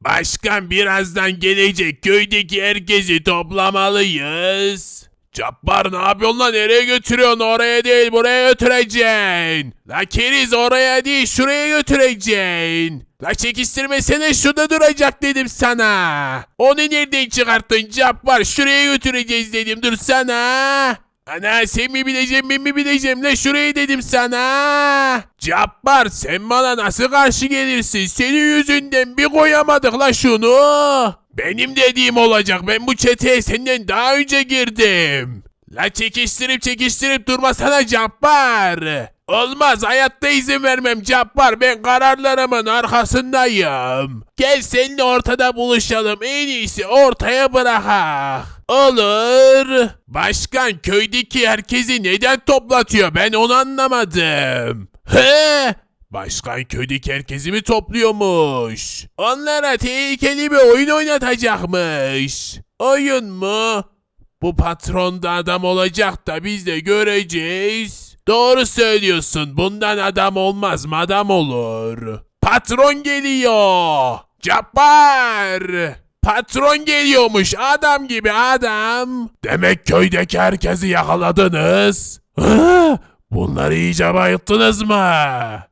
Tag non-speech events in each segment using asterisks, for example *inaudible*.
Başkan birazdan gelecek köydeki herkesi toplamalıyız. Cabbar ne yapıyorsun lan nereye götürüyorsun oraya değil buraya götüreceksin. La keriz oraya değil şuraya götüreceksin. La çekiştirmesene şurada duracak dedim sana. Onu nereden çıkarttın Cabbar şuraya götüreceğiz dedim dursana. Ana sen mi bileceksin ben mi bileceğim la şurayı dedim sana. Cabbar sen bana nasıl karşı gelirsin senin yüzünden bir koyamadık la şunu. Benim dediğim olacak ben bu çeteye senden daha önce girdim. La çekiştirip çekiştirip durmasana Cabbar. Olmaz hayatta izin vermem Cabbar ben kararlarımın arkasındayım. Gel seninle ortada buluşalım en iyisi ortaya bırakak. Olur. Başkan köydeki herkesi neden toplatıyor ben onu anlamadım. He? Başkan köydeki herkesi mi topluyormuş? Onlara tehlikeli bir oyun oynatacakmış. Oyun mu? Bu patron da adam olacak da biz de göreceğiz. Doğru söylüyorsun. Bundan adam olmaz madam olur. Patron geliyor. Cabbar. Patron geliyormuş adam gibi adam. Demek köydeki herkesi yakaladınız. Bunları iyice bayılttınız mı?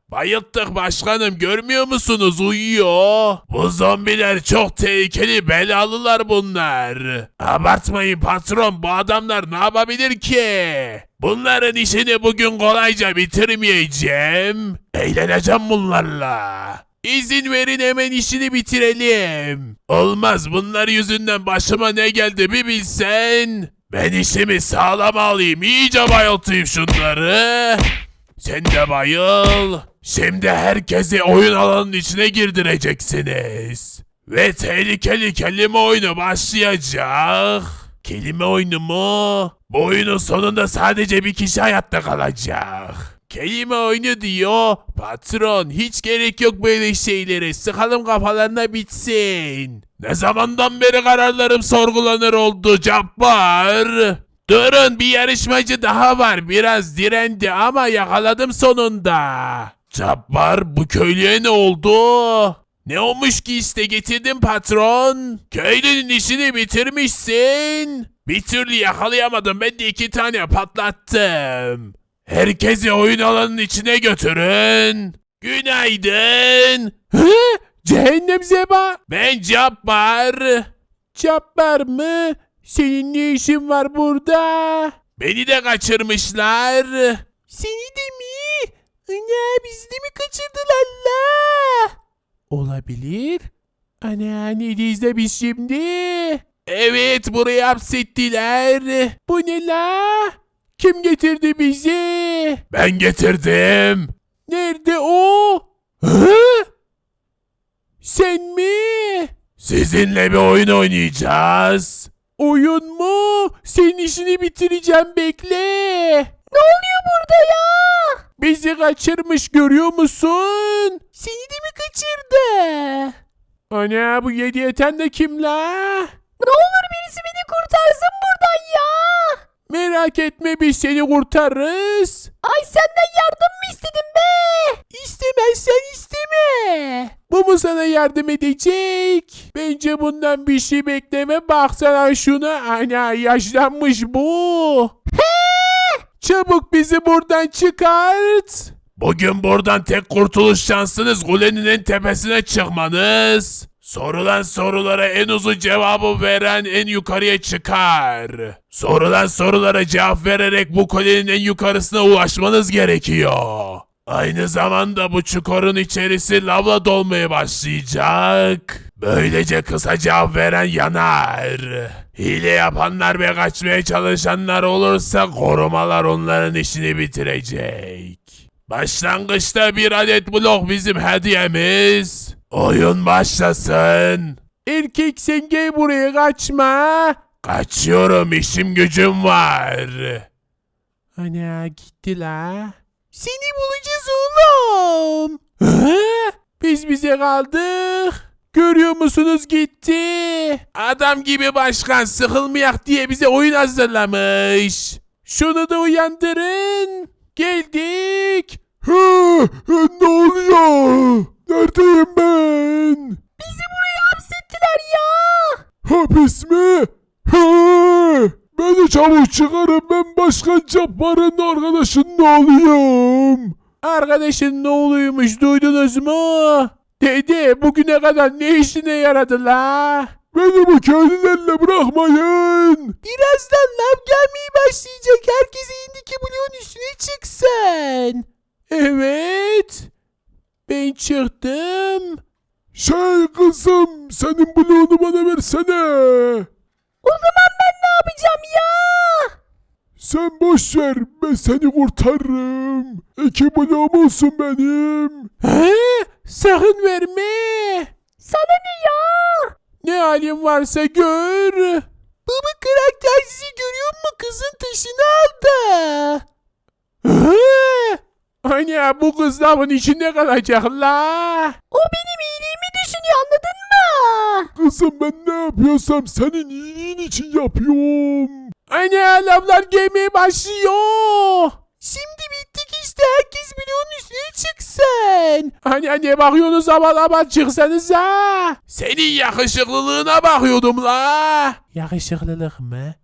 Bayılttık başkanım görmüyor musunuz uyuyor. Bu zombiler çok tehlikeli belalılar bunlar. Abartmayın patron bu adamlar ne yapabilir ki? Bunların işini bugün kolayca bitirmeyeceğim. Eğleneceğim bunlarla. İzin verin hemen işini bitirelim. Olmaz bunlar yüzünden başıma ne geldi bir bilsen. Ben işimi sağlam alayım iyice bayıltayım şunları. Sen de bayıl. Şimdi herkesi oyun alanının içine girdireceksiniz. Ve tehlikeli kelime oyunu başlayacak. Kelime oyunu mu? Bu oyunun sonunda sadece bir kişi hayatta kalacak. Kelime oyunu diyor. Patron hiç gerek yok böyle şeylere. Sıkalım kafalarına bitsin. Ne zamandan beri kararlarım sorgulanır oldu Cabbar. Durun bir yarışmacı daha var. Biraz direndi ama yakaladım sonunda. Cabbar bu köylüye ne oldu? Ne olmuş ki işte getirdim patron. Köylünün işini bitirmişsin. Bir türlü yakalayamadım ben de iki tane patlattım. Herkesi oyun alanının içine götürün. Günaydın. Hı? Cehennem Zeba. Ben Cabbar. Cabbar mı? Senin ne işin var burada? Beni de kaçırmışlar. Seni de mi? Ana bizi de mi kaçırdılar la? Olabilir. Ana neredeyiz de biz şimdi? Evet buraya hapsettiler. Bu ne la? Kim getirdi bizi? Ben getirdim. Nerede o? Hı? Sen mi? Sizinle bir oyun oynayacağız. Oyun mu? Senin işini bitireceğim bekle. Ne oluyor burada ya? Bizi kaçırmış görüyor musun? Seni de mi kaçırdı? Ana bu yedi yeten de kim la? Ne olur birisi beni kurtarsın. Merak etme biz seni kurtarırız. Ay senden yardım mı istedim be? İstemezsen isteme. Bu mu sana yardım edecek? Bence bundan bir şey bekleme. Baksana şuna. Ana yaşlanmış bu. Çabuk bizi buradan çıkart. Bugün buradan tek kurtuluş şansınız kulenin en tepesine çıkmanız. Sorulan sorulara en uzun cevabı veren en yukarıya çıkar. Sorulan sorulara cevap vererek bu kulenin en yukarısına ulaşmanız gerekiyor. Aynı zamanda bu çukurun içerisi lavla dolmaya başlayacak. Böylece kısa cevap veren yanar. Hile yapanlar ve kaçmaya çalışanlar olursa korumalar onların işini bitirecek. Başlangıçta bir adet blok bizim hediyemiz. Oyun başlasın. Erkek sen gel buraya kaçma. Kaçıyorum işim gücüm var. Ana gitti la. Seni bulacağız oğlum. Biz bize kaldık. Görüyor musunuz gitti. Adam gibi başkan sıkılmayak diye bize oyun hazırlamış. Şunu da uyandırın. Geldik. ne oluyor? Neredeyim ben? Bizi buraya pis mi? He! Beni çabuk çıkarın ben Başkan Cabbar'ın arkadaşının oğluyum. Arkadaşın ne oluyormuş duydunuz mu? Dede bugüne kadar ne işine yaradı la? Beni bu köylülerle bırakmayın. Birazdan lav gelmeye başlayacak. Herkes elindeki bloğun üstüne çıksın. Evet. Ben çıktım. Şey kızım senin bloğunu bana versene. O zaman ben ne yapacağım ya? Sen boş ver ben seni kurtarırım. İki bloğum olsun benim. He? Sakın verme. Sana ne ya? Ne halin varsa gör. Baba karakter sizi görüyor mu? Kızın taşını aldı. He? Ana bu kız lavın içinde kalacak la. O benim iyiliğimi düşünüyor anladın mı? Kızım ben ne yapıyorsam senin iyiliğin için yapıyorum. Ana lavlar gelmeye başlıyor. Şimdi bittik işte herkes bloğun üstüne çıksın. Hani ne bakıyorsunuz aman aman çıksanıza. Senin yakışıklılığına bakıyordum la. Yakışıklılık mı?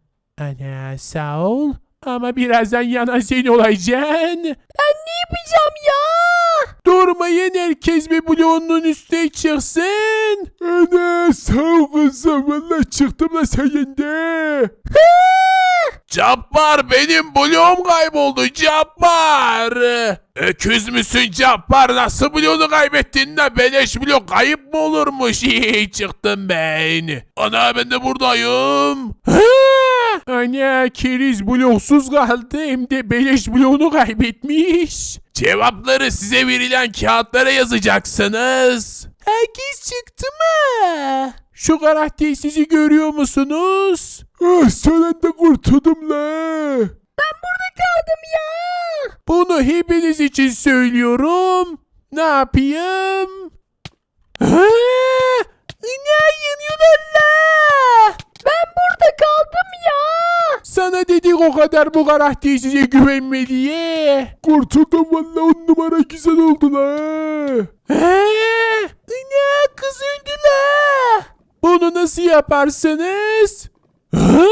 Ana sağ ol. Ama birazdan yana sen olacaksın. Ben ne yapacağım ya? Durmayın herkes bir bloğunun üstüne çıksın. Ana sağ kızım valla çıktım da sayende. Cabbar benim bloğum kayboldu Cabbar. Öküz müsün Cabbar nasıl bloğunu kaybettin de beleş blok kayıp mı olurmuş? İyi *laughs* çıktım ben. Ana ben de buradayım. Ana keriz bloksuz kaldı hem de beleş bloğunu kaybetmiş. Cevapları size verilen kağıtlara yazacaksınız. Herkes çıktı mı? Şu karakter sizi görüyor musunuz? Ah de kurtuldum la. Kaldım ya. Bunu hepiniz için söylüyorum. Ne yapayım? Ha? Ne yanıyorlar la? Ben burada kaldım ya. Sana dedik o kadar bu karakter size güvenme diye. Kurtuldum valla on numara güzel oldu la. Ha? Ne kız öldü la? Bunu nasıl yaparsınız? Ha?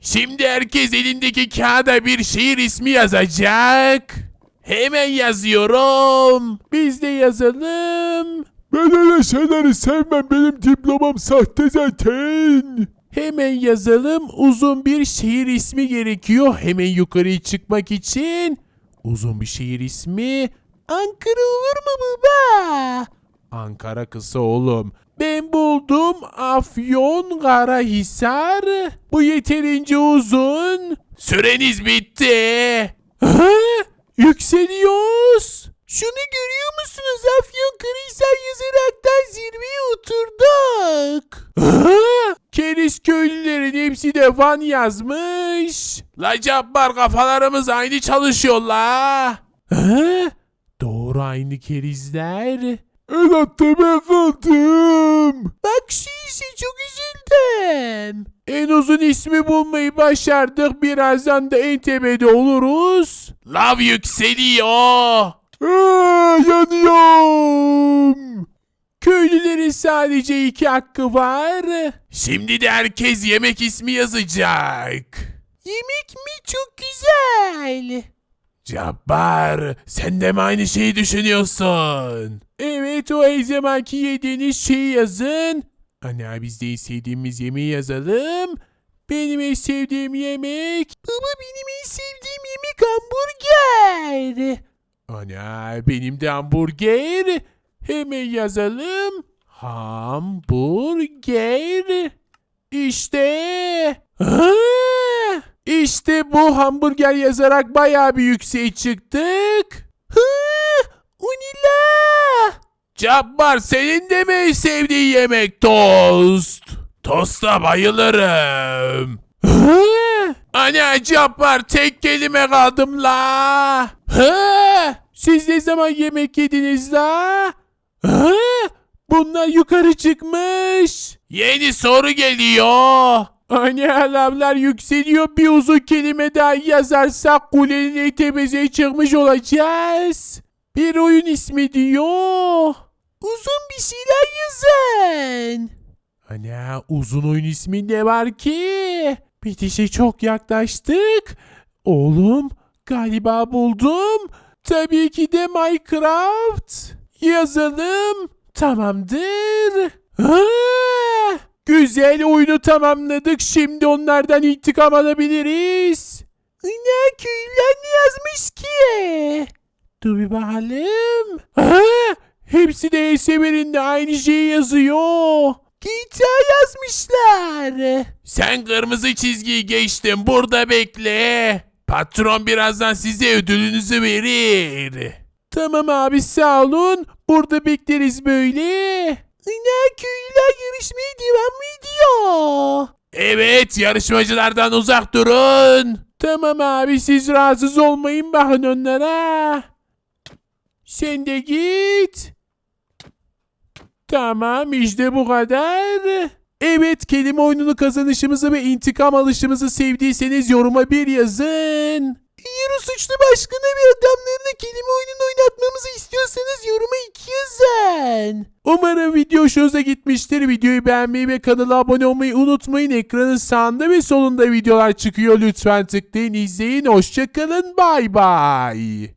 Şimdi herkes elindeki kağıda bir şehir ismi yazacak. Hemen yazıyorum. Biz de yazalım. Ben öyle şeyleri sevmem benim diplomam sahte zaten. Hemen yazalım. Uzun bir şehir ismi gerekiyor. Hemen yukarıya çıkmak için. Uzun bir şehir ismi. Ankara olur mu baba? Ankara kısa oğlum. Ben buldum. Afyon Karahisar. Bu yeterince uzun. Süreniz bitti. Ha? Yükseliyoruz. Şunu görüyor musunuz? Afyon Karahisar yazaraktan zirveye oturduk. Ha? Keriz köylülerin hepsi de Van yazmış. La Cabbar kafalarımız aynı çalışıyor la. Doğru aynı kerizler. Altta ben kaldım. Bak şu işe çok üzüldüm. En uzun ismi bulmayı başardık. Birazdan da en tepede oluruz. Lav yükseliyor. Aa, yanıyorum. Köylülerin sadece iki hakkı var. Şimdi de herkes yemek ismi yazacak. Yemek mi? Çok güzel. Cabbar, sen de mi aynı şeyi düşünüyorsun? Evet, o her zamanki yediğiniz şeyi yazın. Ana biz de sevdiğimiz yemeği yazalım. Benim en sevdiğim yemek... Baba benim en sevdiğim yemek hamburger. Ana benim de hamburger. Hemen yazalım. Hamburger. İşte. Ha! İşte bu hamburger yazarak bayağı bir yükseğe çıktık. Unila! Cabbar senin de mi sevdiğin yemek tost? Tosta bayılırım. Hı! Ana Cabbar tek kelime kaldım la. Siz ne zaman yemek yediniz la? Hı? Bunlar yukarı çıkmış. Yeni soru geliyor. Anne alarmlar yükseliyor. Bir uzun kelime daha yazarsak kulenin tepesine çıkmış olacağız. Bir oyun ismi diyor. Uzun bir şeyler yazın. Ana uzun oyun ismi ne var ki? Bitişe çok yaklaştık. Oğlum galiba buldum. Tabii ki de Minecraft. Yazalım. Tamamdır. Ha, güzel oyunu tamamladık. Şimdi onlardan intikam alabiliriz. Ne köylüler ne yazmış ki? Dur bir bakalım. Ha, hepsi de eserinde aynı şeyi yazıyor. GTA yazmışlar. Sen kırmızı çizgiyi geçtin. Burada bekle. Patron birazdan size ödülünüzü verir. Tamam abi sağ olun. Burada bekleriz böyle. Ne köylüler yarışmaya devam mı ediyor? Evet yarışmacılardan uzak durun. Tamam abi siz rahatsız olmayın bakın onlara. Sen de git. Tamam işte bu kadar. Evet kelime oyununu kazanışımızı ve intikam alışımızı sevdiyseniz yoruma bir yazın. Eğer o suçlu başkanı ve adamlarına kelime oyununu oynatmamızı istiyorsanız yoruma iki yazın. Umarım video hoşunuza gitmiştir. Videoyu beğenmeyi ve kanala abone olmayı unutmayın. Ekranın sağında ve solunda videolar çıkıyor. Lütfen tıklayın, izleyin. Hoşçakalın. Bay bay.